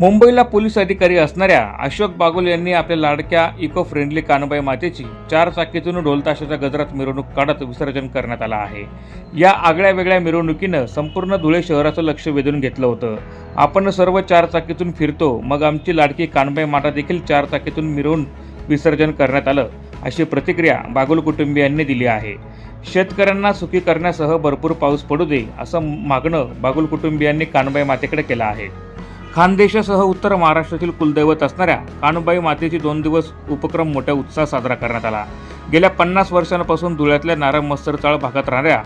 मुंबईला पोलीस अधिकारी असणाऱ्या अशोक बागुल यांनी आपल्या लाडक्या इको फ्रेंडली कानबाई मातेची चार चाकीतून ढोलताशाच्या गजरात मिरवणूक काढत विसर्जन करण्यात आलं आहे. या आगळ्या वेगळ्या मिरवणुकीनं संपूर्ण धुळे शहराचं लक्ष वेधून घेतलं होतं. आपण सर्व चार चाकीतून फिरतो मग आमची लाडकी कानबाई माता देखील चार चाकीतून मिरवून विसर्जन करण्यात आलं अशी प्रतिक्रिया बागुल कुटुंबियांनी दिली आहे. शेतकऱ्यांना सुखी करण्यासह भरपूर पाऊस पडू दे असं मागणं बागुल कुटुंबियांनी कानबाई मातेकडे केलं आहे. खानदेशासह उत्तर महाराष्ट्रातील कुलदैवत असणाऱ्या कानुबाई मातेची दोन दिवस उपक्रम मोठ्या उत्साहात साजरा करण्यात आला. गेल्या पन्नास वर्षांपासून धुळ्यातल्या नारायण मस्तरचाळ भागात राहणाऱ्या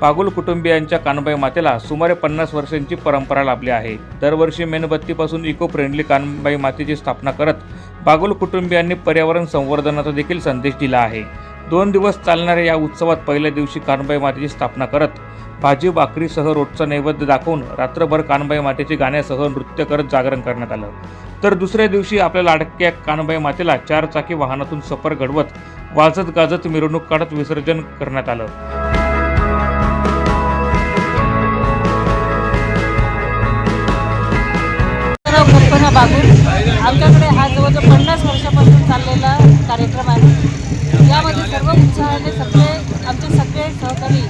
पागुल कुटुंबियांच्या कानुबाई मातेला सुमारे पन्नास वर्षांची परंपरा लाभली आहे. दरवर्षी मेणबत्तीपासून इको फ्रेंडली कानुबाई मातेची स्थापना करत पागुल कुटुंबियांनी पर्यावरण संवर्धनाचा देखील संदेश दिला आहे. दोन दिवस चालणाऱ्या या उत्सवात पहिल्या दिवशी कानबाई मातेची स्थापना करत भाजी भाकरीसह रोजचा नैवेद्य दाखवून रात्रभर कानबाई मातेची गाण्यासह नृत्य करत जागरण करण्यात आलं. तर दुसऱ्या दिवशी आपल्या लाडक्या कानबाई मातेला चार चाकी वाहनातून सफर घडवत वाजत गाजत मिरवणूक काढत विसर्जन करण्यात आलं. बागून आमच्याकडे हा जवळजवळ पन्नास वर्षापासून चाललेला कार्यक्रम आहे. यामध्ये सर्व उत्साहाने सगळे आमचे सगळे सहकारी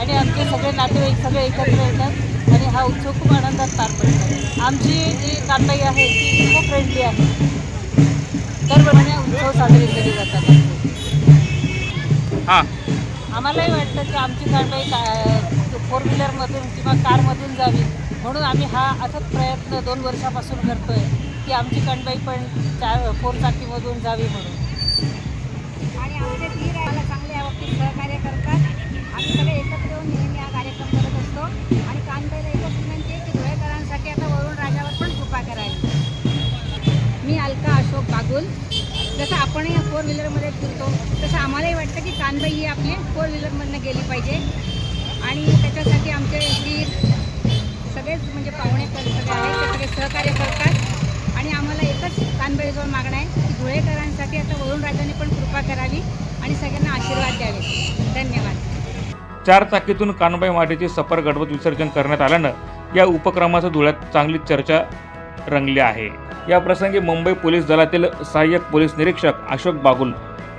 आणि आमचे सगळे नातेवाईक सगळे एकत्र येतात आणि हा उत्सव खूप आनंदात पार पडतो. आमची जी कानबाई आहे ती इको फ्रेंडली आहे. दरवर्षी उत्सव साजरे केले जातात. हां. आम्हालाही वाटतं की आमची कानबाई का फोर व्हीलरमधून किंवा कारमधून जावी. म्हणून आम्ही हा अथक प्रयत्न दोन वर्षापासून करतो आहे की आमची कानबाई पण चार फोर चाकीमधून जावी म्हणून. आमचे धीर आम्हाला चांगले या बाबतीत सहकार्य करतात. आम्ही सगळे एकत्र येऊन नेहमी हा कार्यक्रम करत असतो. आणि कानबाईला एकच विनंती आहे की धुळेकरांसाठी आता वरुण राजावर पण कृपा करावी. मी अलका अशोक बागुल. जसं आपणही फोर व्हीलरमध्ये फिरतो तसं आम्हालाही वाटतं की कानबाई ही आपली फोर व्हीलरमधनं गेली पाहिजे. आणि त्याच्यासाठी आमचे धीर सगळेच म्हणजे पाहुणे पण सगळे आहेत ते सगळे सहकार्य करतात. आम्हाला एकच कानबाईजवळ मागणं आहे की धुळेकरांसाठी आता वरुणराजांनी पण कृपा करावी आणि सगळ्यांना आशीर्वाद द्यावे. धन्यवाद. चार चाकीतून कानबाई मातेची सफर घडवत विसर्जन करण्यात आल्यानं या उपक्रमाचं धुळ्यात चांगली चर्चा रंगली आहे. या प्रसंगी मुंबई पोलीस दलातील सहाय्यक पोलीस निरीक्षक अशोक बागुल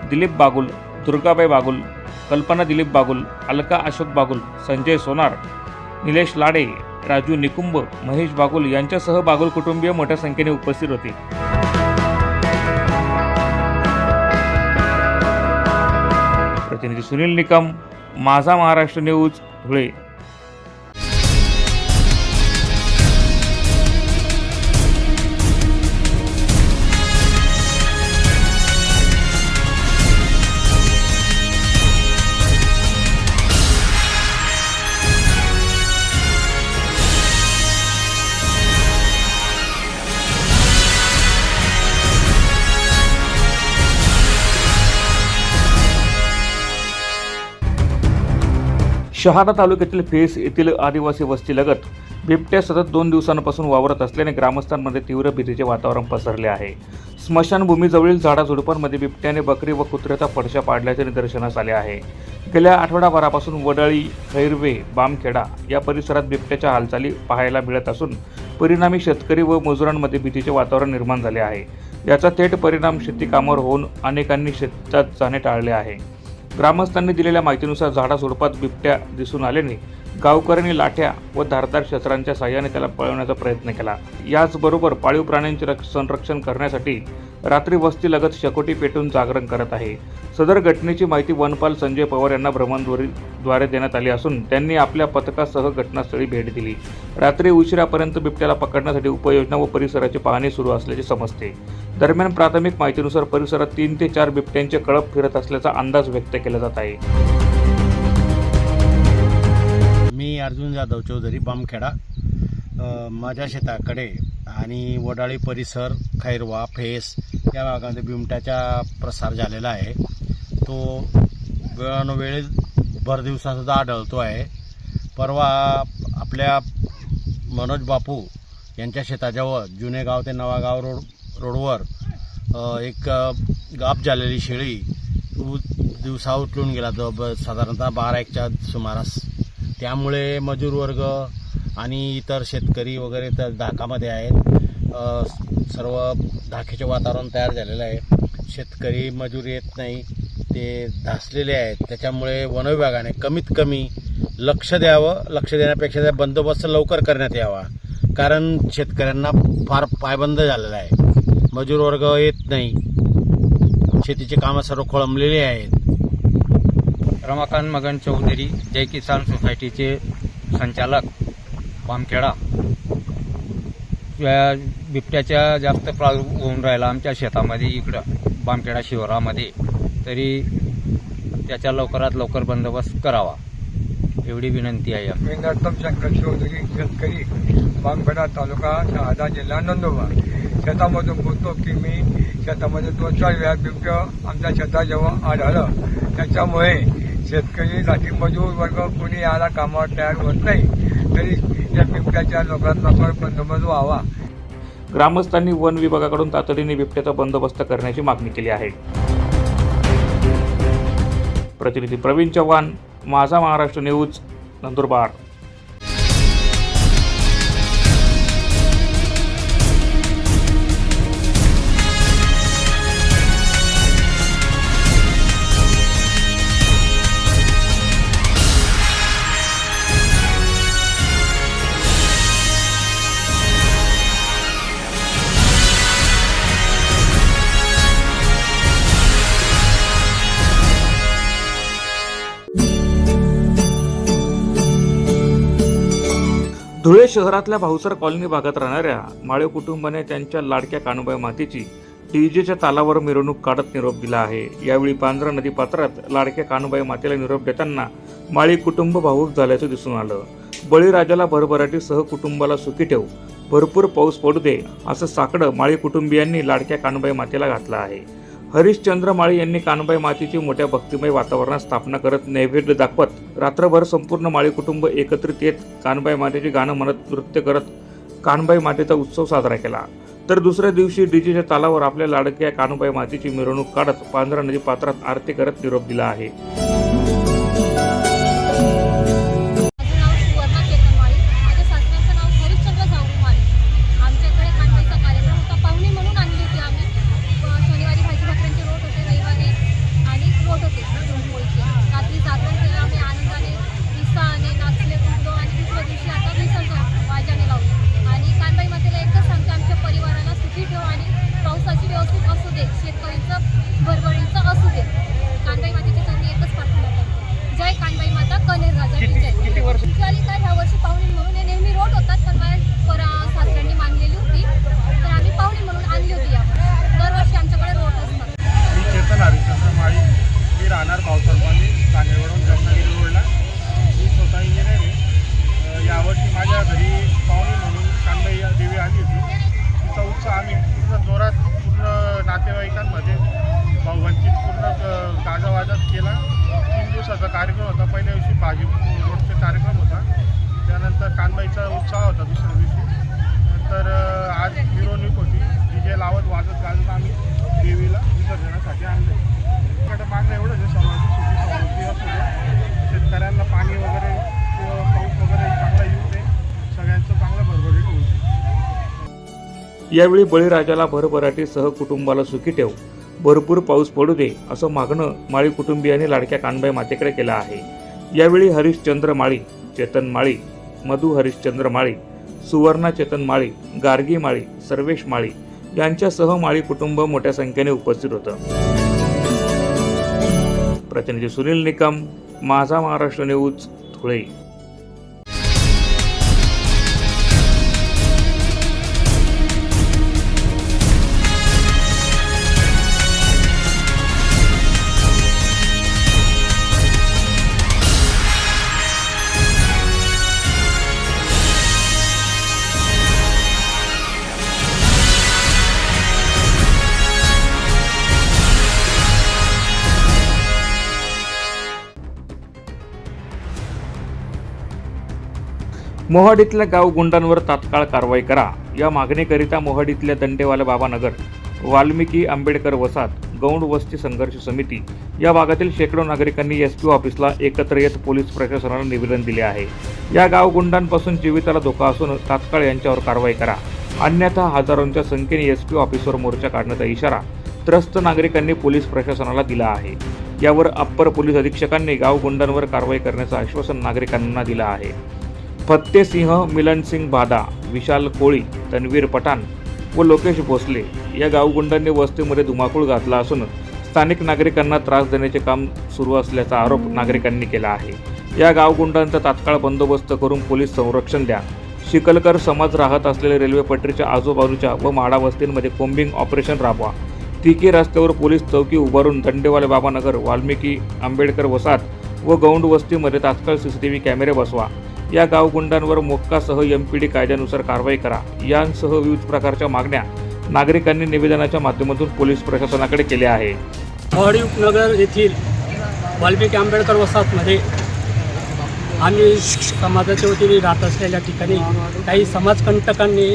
दिलीप बागुल दुर्गाबाई बागुल कल्पना दिलीप बागुल अलका अशोक बागुल संजय सोनार निलेश लाडे राजू निकुंब महेश बागुल यांच्यासह बागुल कुटुंबीय मोठ्या संख्येने उपस्थित होते. प्रतिनिधी सुनील निकम माझा महाराष्ट्र न्यूज धुळे. शहादा तालुक्यातील फेस येथील आदिवासी वस्तीलगत बिबट्या सतत दोन दिवसांपासून वावरत असल्याने ग्रामस्थांमध्ये तीव्र भीतीचे वातावरण पसरले आहे. स्मशानभूमीजवळील झाडाझुडपांमध्ये बिबट्याने बकरी व कुत्र्याचा फडशा पाडल्याचे निदर्शनास आले आहे. गेल्या आठवडाभरापासून वडळी खैरवे बामखेडा या परिसरात बिबट्याच्या हालचाली पाहायला मिळत असून परिणामी शेतकरी व मजुरांमध्ये भीतीचे वातावरण निर्माण झाले आहे. याचा थेट परिणाम शेतीकामावर होऊन अनेकांनी शेतात जाणे टाळले आहे. ग्रामस्थांनी दिलेल्या माहितीनुसार झाडा स्वरूपात बिबट्या दिसून आल्याने गावकऱ्यांनी लाठ्या व धारदार शस्त्रांच्या साह्याने त्याला पळवण्याचा प्रयत्न केला. याचबरोबर पाळीव प्राण्यांचे संरक्षण करण्यासाठी रात्री वस्ती लगत शकोटी पेटून जागरण करत आहे. सदर घटनेची माहिती वनपाल संजय पवार यांना भ्रमणध्वरीद्वारे देण्यात आली असून त्यांनी आपल्या पथकासह घटनास्थळी भेट दिली. रात्री उशिरापर्यंत बिबट्याला पकडण्यासाठी उपाययोजना व परिसराची पाहणी सुरू असल्याचे समजते. दरम्यान प्राथमिक माहितीनुसार परिसरात तीन ते चार बिबट्यांचे कळप फिरत असल्याचा अंदाज व्यक्त केला जात आहे. अर्जुन जाधव चौधरी बामखेडा माझ्या शेताकडे आणि वडाळी परिसर खैरवा फेस या भागामध्ये बिमट्याचा प्रसार झालेला आहे. तो वेळानुवेळी भर दिवसासुद्धा आढळतो आहे. परवा आपल्या मनोज बापू यांच्या शेताजवळ जुने गाव ते नवागाव रोड रोडवर एक गाप झालेली शेळी दिवसा उचलून गेला. जो ब- साधारणतः बारा एकच्या सुमारास त्यामुळे मजूर वर्ग आणि इतर शेतकरी वगैरे तर धाकामध्ये आहेत. सर्व धाकेचे वातावरण तयार झालेलं आहे. शेतकरी मजूर येत नाही ते धासलेले आहेत. त्याच्यामुळे वनविभागाने कमीत कमी लक्ष द्यावं लक्ष देण्यापेक्षा त्या बंदोबस्त लवकर करण्यात यावा. कारण शेतकऱ्यांना फार पायबंद झालेला आहे. मजूर वर्ग येत नाही. शेतीची कामं सर्व खोळंबलेली आहेत. रमाकांत मगन चौधरी जय किसान सोसायटीचे संचालक बामखेडा बिबट्याच्या जास्त प्रादुर्भाव होऊन राहिला आमच्या शेतामध्ये इकडं बामखेडा शिवारामध्ये. तरी त्याचा लवकरात लवकर बंदोबस्त करावा. एवढी विनंती आहे मी नरोत्तम शंकर चौधरी शेतकरी बामखेडा तालुका शहादा जिल्हा नंदुरबार. शेतामधून बोलतो की मी शेतामध्ये दोन चार वेळा बिबट्या आमच्या शेतात जेव्हा आढळलं त्याच्यामुळे शेतकरी जाती मजूर वर्ग कोणी याला कामावर तयार होत नाही तरी या बिबट्याच्या लोकांना पण बंदोबस्त व्हावा. ग्रामस्थांनी वन विभागाकडून तातडीने बिबट्याचा बंदोबस्त करण्याची मागणी केली आहे. प्रतिनिधी प्रवीण चव्हाण माझा महाराष्ट्र न्यूज नंदुरबार. धुळे शहरातल्या भाऊसर कॉलनी भागात राहणाऱ्या माळे कुटुंबाने त्यांच्या लाडक्या कानुबाई मातेची डीजेच्या तालावर मिरवणूक काढत निरोप दिला आहे. यावेळी पांढरा नदी पात्रात लाडक्या कानुबाई मातेला निरोप देताना माळी कुटुंब भाऊक झाल्याचं दिसून आलं. बळीराजाला भरभराटी सह कुटुंबाला सुखी ठेव भरपूर पाऊस पडू दे असं साकडं माळी कुटुंबियांनी लाडक्या कानुबाई मातेला घातलं आहे. हरिश्चंद्र माळी यांनी कानबाई मातेची मोठ्या भक्तिमय वातावरणात स्थापना करत नैवेद्य दाखवत रात्रभर संपूर्ण माळी कुटुंब एकत्रित येत कानबाई मातेची गाणं म्हणत नृत्य करत कानबाई मातेचा उत्सव साजरा केला. तर दुसऱ्या दिवशी डीजेच्या तालावर आपल्या लाडक्या कानुबाई मातेची मिरवणूक काढत पांढरा नदी पात्रात आरती करत निरोप दिला आहे. यावेळी बळीराजाला भरभराटी सह कुटुंबाला सुखी ठेव. भरपूर पाऊस पडू दे असं मागणं माळी कुटुंबियांनी लाडक्या कानबाई मातेकडे केलं आहे. यावेळी हरिश्चंद्र माळी चेतन माळी मधु हरिश्चंद्र माळी सुवर्णा चेतन माळी गार्गी माळी सर्वेश माळी यांच्यासह माळी कुटुंब मोठ्या संख्येने उपस्थित होतं. प्रतिनिधी सुनील निकम माझा महाराष्ट्र न्यूज धुळे. मोहाडीतल्या गाव गुंडांवर तात्काळ कारवाई करा. या मागणीकरिता मोहाडीतल्या दंडेवाला बाबानगर वाल्मिकी आंबेडकर वसाहत गौंड वस्ती संघर्ष समिती या भागातील शेकडो नागरिकांनी एस पी ऑफिसला एकत्र येत पोलीस प्रशासनाला निवेदन दिले आहे. या गाव गुंडांपासून जीविताला धोका असून तात्काळ यांच्यावर कारवाई करा. अन्यथा हजारोंच्या संख्येने एस पी ऑफिसवर मोर्चा काढण्याचा इशारा त्रस्त नागरिकांनी पोलीस प्रशासनाला दिला आहे. यावर अप्पर पोलीस अधीक्षकांनी गाव गुंडांवर कारवाई करण्याचं आश्वासन नागरिकांना दिलं आहे. फत्तेसिंह मिलनसिंग बादा विशाल कोळी तन्वीर पठाण व लोकेश भोसले या गावगुंडांनी वस्तीमध्ये धुमाकूळ घातला असून स्थानिक नागरिकांना त्रास देण्याचे काम सुरू असल्याचा आरोप नागरिकांनी केला आहे. या गावगुंडांचा तात्काळ बंदोबस्त करून पोलीस संरक्षण द्या. शिकलकर समाज राहत असलेल्या रेल्वे पटरीच्या आजूबाजूच्या व माडा वस्तींमध्ये कोंबिंग ऑपरेशन राबवा. तिकी रस्त्यावर पोलीस चौकी उभारून दंडेवाले बाबानगर वाल्मिकी आंबेडकर वसाहत व गौंड वस्तीमध्ये तात्काळ व्ही कॅमेरे बसवा. या गावगुंडांवर मोक्कासह एम पी डी कायद्यानुसार कारवाई करा. यांसह विविध प्रकारच्या मागण्या नागरिकांनी निवेदनाच्या माध्यमातून पोलीस प्रशासनाकडे केल्या आहे नगर येथील वाल्मिकी आंबेडकर वसाहतमध्ये आम्ही समाजाच्या वतीने राहत असलेल्या ठिकाणी काही समाजकंटकांनी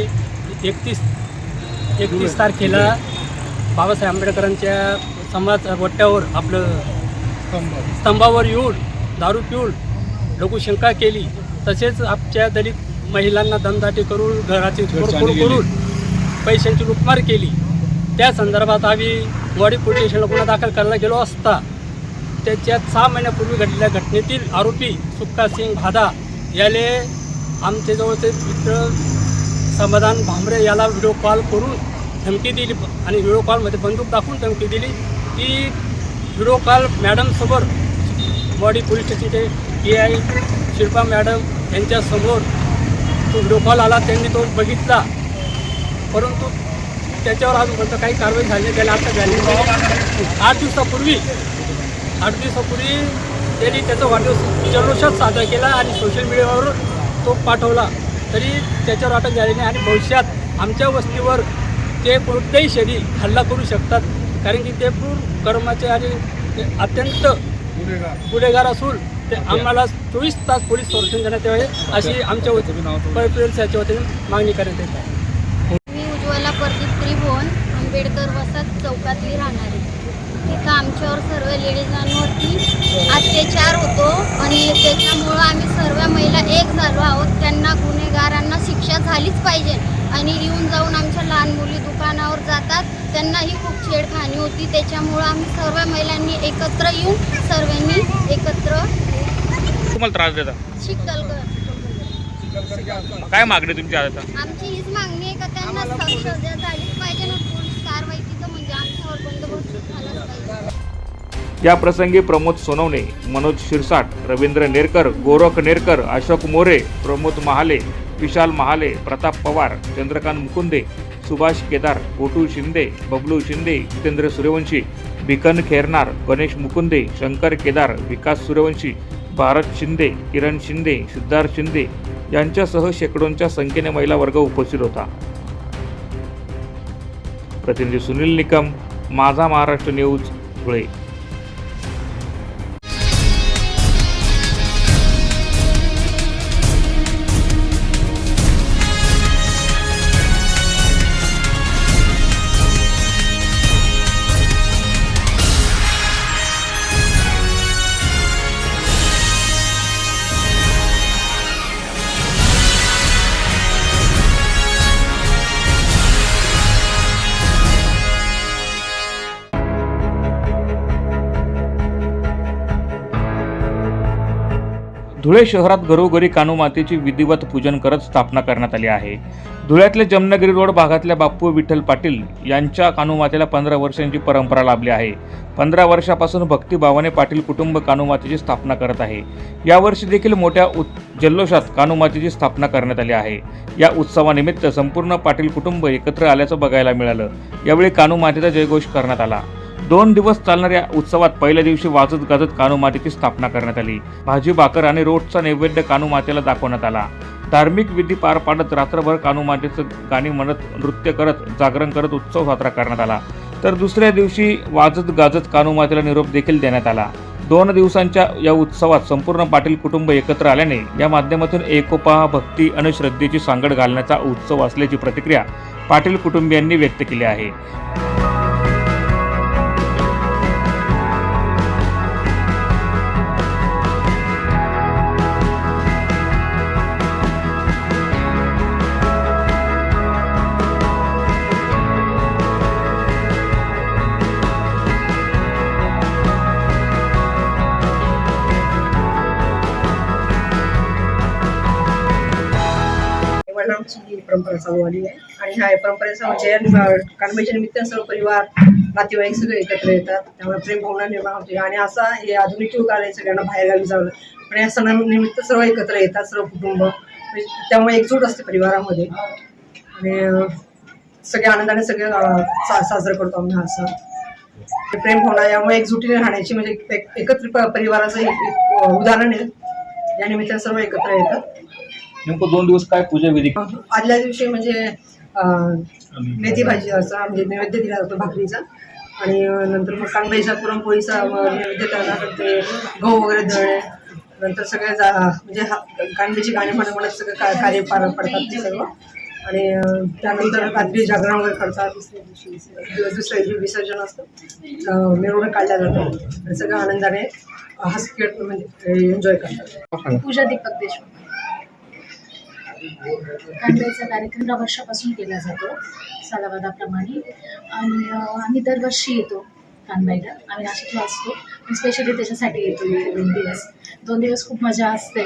एकतीस एकतीस तारखेला बाबासाहेब आंबेडकरांच्या समाज वट्ट्यावर आपलं स्तंभावर येऊन दारू पिऊन लोकशंका केली. तसेच आमच्या दलित महिलांना दमदाटी करून घराची तोडफोड करून पैशांची लुटमार केली. त्या संदर्भात आम्ही वाडी पोलीस स्टेशनला गुन्हा दाखल करायला गेलो असता त्याच्यात सहा महिन्यापूर्वी घडलेल्या घटनेतील आरोपी सुक्का सिंग भादा याले आमचे जवळचे मित्र समाधान भांबरे याला व्हिडिओ कॉल करून धमकी दिली आणि व्हिडिओ कॉलमध्ये बंदूक दाखवून धमकी दिली. ती व्हिडिओ कॉल मॅडमसमोर बॉडी पोलीस स्टेशनचे पी आय शिल्पा मॅडम त्यांच्यासमोर तो व्हिडिओ कॉल आला त्यांनी तो बघितला. परंतु त्याच्यावर आजपर्यंत काही कारवाई झाली त्याला आता झाली नाही. आठ दिवसापूर्वी आठ दिवसापूर्वी त्यांनी त्याचा वाढदिवस जल्लोषात साजरा केला आणि सोशल मीडियावर तो पाठवला. तरी त्याच्यावर अटक झाली नाही आणि भविष्यात आमच्या वस्तीवर ते कोणत्याही शरी हल्ला करू शकतात. कारण की ते पूर्ण कर्माचे आणि ते अत्यंत गुन्हेगार असून ते आम्हाला चोवीस तास पोलीस संरक्षण देण्यात यावे अशी आमच्या वतीने मागणी करण्यात येत आहे. मी उज्ज्वला प्रदीप त्रिभुवन आंबेडकर वसाहत चौकातली राहणारी. तिथं आमच्यावर सर्व लेडीजांवरती अत्याचार होतो आणि त्याच्यामुळं आम्ही सर्व महिला एक झालो आहोत. त्यांना गुन्हेगारांना शिक्षा झालीच पाहिजे आणि येऊन जाऊन आमच्या लहान मुली दुकानावर जातात. त्यांनाही खूप छेडखानी होती. त्याच्यामुळं आम्ही सर्व महिलांनी एकत्र येऊन सर्वांनी एकत्र तुम्हाला त्रास देता? शिकल काय मागणी तुमची आता? आमची हीच मागणी आहे का त्यांना सक्षा झालीच पाहिजे ना पोलीस कारवाई तिथं म्हणजे आमच्यावर बंदोबस्त झालाच पाहिजे. या प्रसंगी प्रमोद सोनवणे मनोज शिरसाट रवींद्र नेरकर गोरख नेरकर अशोक मोरे प्रमोद महाले विशाल महाले प्रताप पवार चंद्रकांत मुकुंदे सुभाष केदार गोटू शिंदे बबलू शिंदे जितेंद्र सूर्यवंशी भिकन खेरनार गणेश मुकुंदे शंकर केदार विकास सूर्यवंशी भारत शिंदे किरण शिंदे सिद्धार्थ शिंदे यांच्यासह शेकडोंच्या संख्येने महिला वर्ग उपस्थित होता. प्रतिनिधी सुनील निकम माझा महाराष्ट्र न्यूज धुळे. धुळे शहरात घरोघरी कानुमातेची विधिवत पूजन करत स्थापना करण्यात आली आहे. धुळ्यातल्या जमनगिरी रोड भागातल्या बाप्पू विठ्ठल पाटील यांच्या कानुमातेला पंधरा वर्षांची परंपरा लाभली आहे. पंधरा वर्षापासून भक्तिभावाने पाटील कुटुंब कानुमातेची स्थापना करत आहे. यावर्षी देखील मोठ्या उत् जल्लोषात कानुमातेची स्थापना करण्यात आली आहे. या उत्सवानिमित्त संपूर्ण पाटील कुटुंब एकत्र आल्याचं बघायला मिळालं. यावेळी कानुमातेचा जयघोष करण्यात आला. दोन दिवस चालणाऱ्या उत्सवात पहिल्या दिवशी वाजत गाजत कानुमातेची स्थापना करण्यात आली. भाजी भाकर आणि रोटचा नैवेद्य कानुमातेला दाखवण्यात आला. धार्मिक विधी पार पाडत रात्रभर कानुमातेचं गाणी म्हणत नृत्य करत जागरण करत उत्सव साजरा करण्यात आला. तर दुसऱ्या दिवशी वाजत गाजत कानुमातेला निरोप देखील देण्यात आला. दोन दिवसांच्या या उत्सवात संपूर्ण पाटील कुटुंब एकत्र आल्याने या माध्यमातून एकोपा भक्ती आणि श्रद्धेची सांगड घालण्याचा उत्सव असल्याची प्रतिक्रिया पाटील कुटुंबियांनी व्यक्त केली आहे. परंपरा चालू आली आहे. आणि ह्या परंपरेचा म्हणजे या कानबाईच्या निमित्त सर्व परिवार नातेवाईक सगळे एकत्र येतात. त्यामुळे प्रेम भावना निर्माण होते. आणि असा हे आधुनिक युग आले सगळ्यांना बाहेरगावी जावं पण या सणानिमित्त सर्व एकत्र येतात सर्व कुटुंब. म्हणजे त्यामुळे एकजूट असते परिवारामध्ये. आणि सगळ्या आनंदाने सगळे सा साजरं करतो आम्ही हा सण. प्रेम भावना यामुळे एकजुटीने राहण्याची म्हणजे एकत्र परिवाराचं एक उदाहरण आहे. या निमित्ताने सर्व एकत्र येतात. नेमकं दोन दिवस काय पूजा विधी? आदल्या दिवशी म्हणजे अं, मेथी भाजी असा म्हणजे नैवेद्य दिला जातो भाकरीचा. आणि नंतर मग कांबाईचा पुरणपोळीचा नैवेद्य करणार ते गहू वगैरे दळणे. नंतर सगळे जा म्हणजे हा- कांबीची गाणी म्हणत म्हणत सगळं का कार्य पार पडतात ते सर्व. आणि त्यानंतर रात्री जागरण वगैरे करतात. दुसऱ्या दिवशी विसर्जन असतं. मिरवणूक काढल्या जातात. आणि सगळं आनंदाने खेळत म्हणजे एन्जॉय करतात. पूजा दीपक देशमुख. कांद्याचा कार्यक्रम दहा वर्षापासून केला जातो सालावादाप्रमाणे. आणि आम्ही दरवर्षी येतो कानबाईला आम्ही नाशिकला असतो. स्पेशली त्याच्यासाठी येतो इथे दोन दिवस. दोन दिवस खूप मजा असते.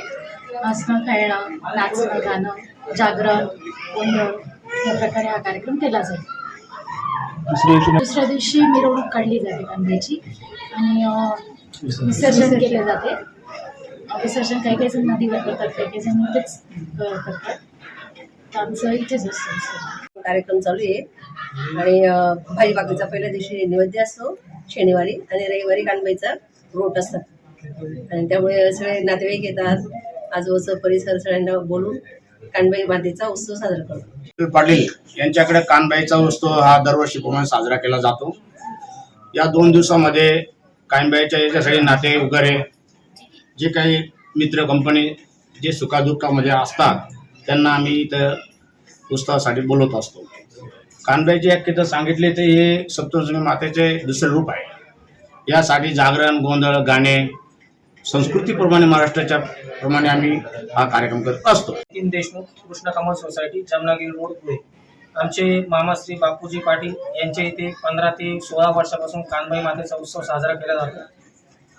हसणं खेळणं नाचणं गाणं जागरण गोंधळ या प्रकारे हा कार्यक्रम केला जातो. दुसऱ्या दिवशी मिरवणूक काढली जाते कांद्याची. आणि विसर्जन केले जाते. विसर्जन काही काही जण नदीवर करतात काही काही जण इथेच करतात. आमचं इथेच असतं विसर्जन कार्यक्रम चालू आहे. आणि भाजी भाकरीचा पहिल्या दिवशी नैवेद्य असतो शनिवारी आणि रविवारी कानबाईचा रोट असतात आणि त्यामुळे सगळे नातेवाईक येतात. आजूबाजूचा परिसर सगळ्यांना बोलून कानबाई मातेचा उत्सव साजरा करतो. पाटील यांच्याकडे कानबाईचा उत्सव हा दरवर्षीप्रमाणे साजरा केला जातो. या दोन दिवसामध्ये कानबाईच्या याच्यासाठी नाते वगैरे जे काही मित्र कंपनी जे सुखादुःखामध्ये असतात त्यांना आम्ही इथं उत्सवासाठी बोलवत असतो. कानबाईची तर सांगितले तर हे सप्तशृंगी मातेचे दुसरे रूप आहे. यासाठी जागरण गोंधळ गाणे संस्कृतीप्रमाणे महाराष्ट्राच्या प्रमाणे आम्ही हा कार्यक्रम करत असतो. नितीन देशमुख कृष्ण कमल सोसायटी जमनागिरी रोड पुणे आमचे मामा श्री बापूजी पाटील यांच्या इथे पंधरा ते सोळा वर्षापासून कानबाई मातेचा उत्सव साजरा केला जातो.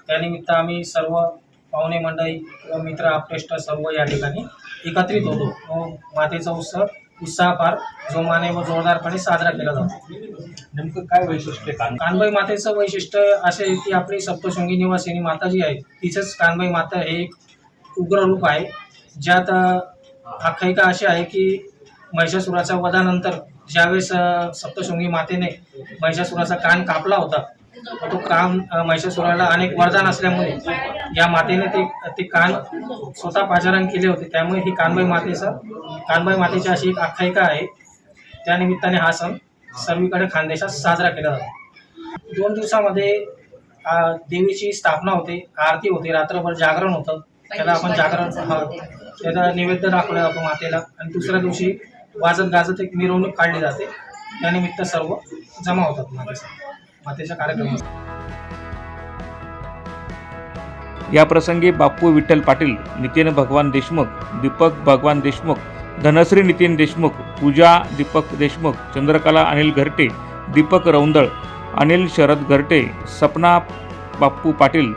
त्यानिमित्त आम्ही सर्व पाहुणे मंडळी व मित्र आपटेष्ट सर्व या ठिकाणी एकत्रित होतो. व मातेचा उत्सव उत्साह फार जोमाने व जोरदारपणे साजरा केला जातो. नेमकं काय वैशिष्ट्य कान कानबाई मातेचं वैशिष्ट्य असे आहे की आपली सप्तशृंगी निवासिनी माता जी आहे तिचंच कानबाई माता हे एक उग्र रूप आहे. ज्यात आख्यायिका अशी आहे की महिषासुराच्या वधानंतर ज्यावेळेस सप्तशृंगी मातेने महिषासुराचा कान कापला होता तो कान अ, महिषासुराला अनेक वरदान असल्यामुळे या मातेने ते ते कान स्वतः पाचारण केले होते. त्यामुळे ही कानबाई मातेचं कानबाई मातेची अशी एक आख्यायिका आहे. त्यानिमित्ताने हा सण सर्वीकडे खानदेशात साजरा केला जातो. दोन दिवसामध्ये देवीची स्थापना होते आरती होते रात्रभर जागरण होतं. त्याला आपण जागरण त्याचा नैवेद्य दाखवला जातो मातेला. आणि दुसऱ्या दिवशी वाजत गाजत एक मिरवणूक काढली जाते. त्यानिमित्त सर्व जमा होतात मातेचा मातेच्या कार्यक्रमात या प्रसंगी बाप्पू विठ्ठल पाटील नितीन भगवान देशमुख दीपक भगवान देशमुख धनश्री नितीन देशमुख पूजा दीपक देशमुख चंद्रकला अनिल घरटे दीपक रौंदळ अनिल शरद घरटे सपना बाप्पू पाटील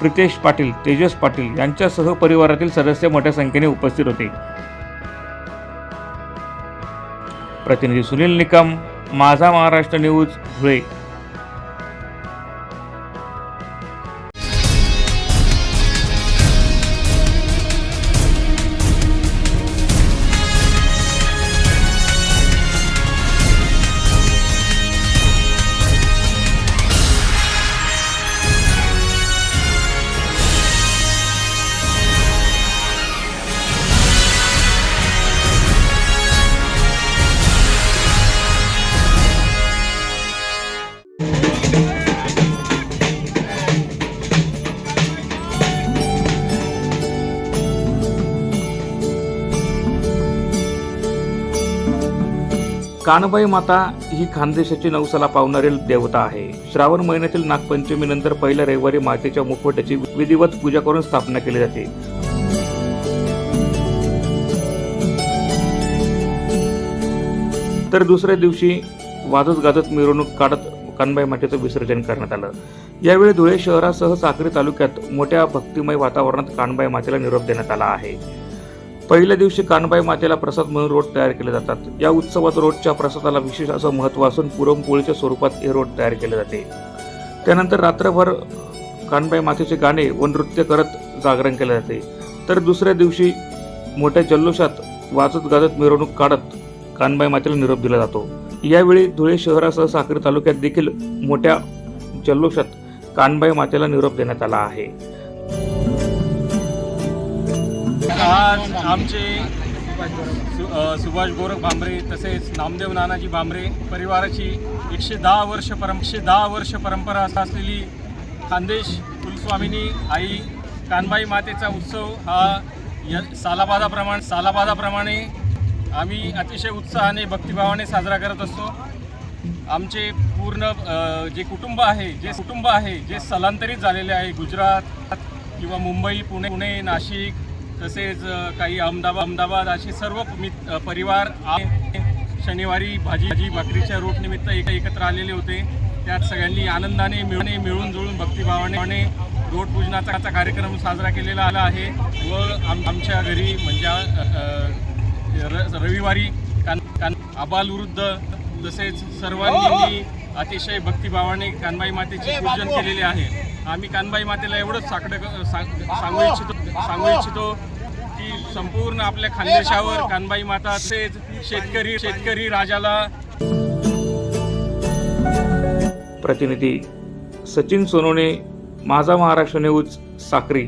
प्रितेश पाटील तेजस पाटील यांच्यासह परिवारातील सदस्य मोठ्या संख्येने उपस्थित होते. प्रतिनिधी सुनील निकम माझा महाराष्ट्र न्यूज धुळे. कानबाई माता ही खानदेशाची नवसाला पावणारी देवता आहे. श्रावण महिन्यातील नागपंचमीनंतर पहिल्या रविवारी मातेच्या मुखवट्याची विधिवत पूजा करून स्थापना केली जाते. तर दुसऱ्या दिवशी वाजत गाजत मिरवणूक काढत कानबाई मातेचं विसर्जन करण्यात आलं. यावेळी धुळे शहरासह साक्री तालुक्यात मोठ्या भक्तिमय वातावरणात कानबाई मातेला निरोप देण्यात आला आहे. पहिल्या दिवशी कानबाई मातेला प्रसाद म्हणून रोड तयार केले जातात. या उत्सवात रोडच्या प्रसादाला विशेष असं महत्त्व असून पुरणपोळीच्या स्वरूपात हे रोड तयार केले जाते. त्यानंतर रात्रभर कानबाई मातेचे गाणे व नृत्य करत जागरण केले जाते. तर दुसऱ्या दिवशी मोठ्या जल्लोषात वाजत गाजत मिरवणूक काढत कानबाई मातेला निरोप दिला जातो. यावेळी धुळे शहरासह साक्री तालुक्यात देखील मोठ्या जल्लोषात कानबाई मातेला निरोप देण्यात आला आहे. आज आमचे सु सुभाष गोरख भांबरे तसेच नामदेव नानाजी भांबरे परिवाराची एकशे दहा वर्ष परं एकशे दहा वर्ष परंपरा असलेली खानदेश कुलस्वामिनी आई कानबाई मातेचा उत्सव हा य सालाबादाप्रमाणे सालाबादाप्रमाणे आम्ही अतिशय उत्साहाने भक्तिभावाने साजरा करत असतो. आमचे पूर्ण जे कुटुंब आहे जे कुटुंब आहे जे स्थलांतरित झालेले आहे गुजरात किंवा मुंबई पुणे पुणे नाशिक तसेच काही अहमदाबाद अहमदाबाद असे सर्व मित परिवार शनिवारी भाजी भाजी भाकरीच्या रूटनिमित्त एक एकत्र आलेले होते. त्यात सगळ्यांनी आनंदाने मिळून मिळून जुळून भक्तिभावाने रोड पूजनाचा कार्यक्रम साजरा केलेला आला आहे. व आम आमच्या घरी म्हणजे रविवारी कान कान आबालवृद्ध तसेच सर्वांनी अतिशय भक्तिभावाने कानबाई मातेचे पूजन केलेले आहे. आम्ही कानबाई मातेला एवढंच साकडं सांग- सांगू इच्छितो सांगू इच्छितो. की संपूर्ण आपल्या खानदेशावर कानबाई माता तसेच शेतकरी शेतकरी राजाला. प्रतिनिधी सचिन सोनोने माझा महाराष्ट्र न्यूज साक्री.